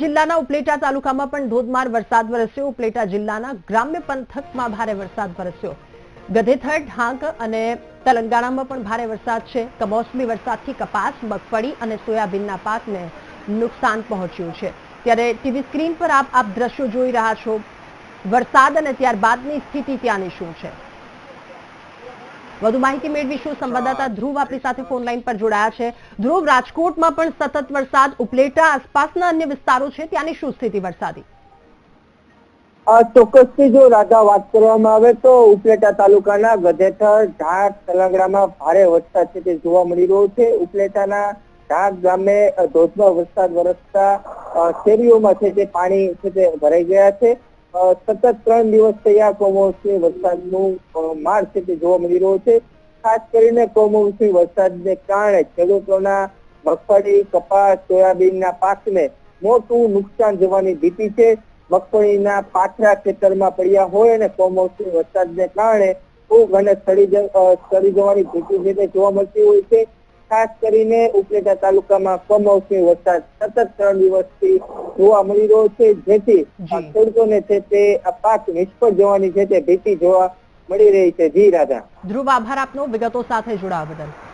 જિલ્લાના ઉપલેટા તાલુકામાં પણ ધોધમાર વરસાદ વરસ્યો. ઉપલેટા જિલ્લાના ગ્રામ્ય પંથકમાં ભારે વરસાદ વરસ્યો. ગધેથર ઢાંક અને તેલંગાણામાં પણ ભારે વરસાદ છે. કમોસમી વરસાદથી કપાસ, મગફળી અને સોયાબીનના પાકને નુકસાન પહોંચ્યું છે. ત્યારે ટીવી સ્ક્રીન પર આપ આપ દ્રશ્યો જોઈ રહ્યા છો. વરસાદ અને ત્યારબાદની સ્થિતિ ત્યાંની શું છે? વધુ માહિતી મેળવીશું. સંવાદદાતા ધ્રુવ આપણી સાથે ફોન લાઈન પર જોડાયા છે. ધ્રુવ રાજકોટમાં પણ સતત વરસાદ ઉપલેટા આસપાસના અન્ય વિસ્તારો છે. ત્યાંની શું સ્થિતિ વરસાદી? ચોક્કસથી જો રાધા વાત કરવામાં આવે તો ઉપલેટા તાલુકાના ગધેઠર ઢાક તલંગડામાં ભારે વરસાદ છે તે જોવા મળી રહ્યો છે. ઉપલેટાના ઢાક ગામે ધોધમાર વરસાદ વરસતા શેરીઓમાં છે તે પાણી છે તે ભરાઈ ગયા છે. સતત ત્રણ દિવસ થયા કમોસમી વરસાદનું માર છે તે જોવા મળી રહ્યો છે. ખાસ કરીને કમોસમી વરસાદને કારણે ખેડૂતોના મગફળી, કપાસ, સોયાબીનના પાકને મોટું નુકસાન જવાની ભીતિ છે. મગફળીના પાથરા ખેતરમાં પડ્યા હોય અને કમોસમી વરસાદને કારણે ફૂગ અને સડી સડી જવાની ભીતિ જે જોવા મળતી હોય છે. ખાસ કરીને ઉપલેટા તાલુકામાં કમોસમી વરસાદ સતત ત્રણ દિવસથી જોવા મળી રહ્યો છે. જેથી. ખેડૂતોને છે તે આ પાક નિષ્ફળ જવાની છે તે ભીતિ જોવા મળી રહી છે. જી રાધા. ધ્રુવ આભાર આપનો. વિગતો સાથે જોડાવા બદલ.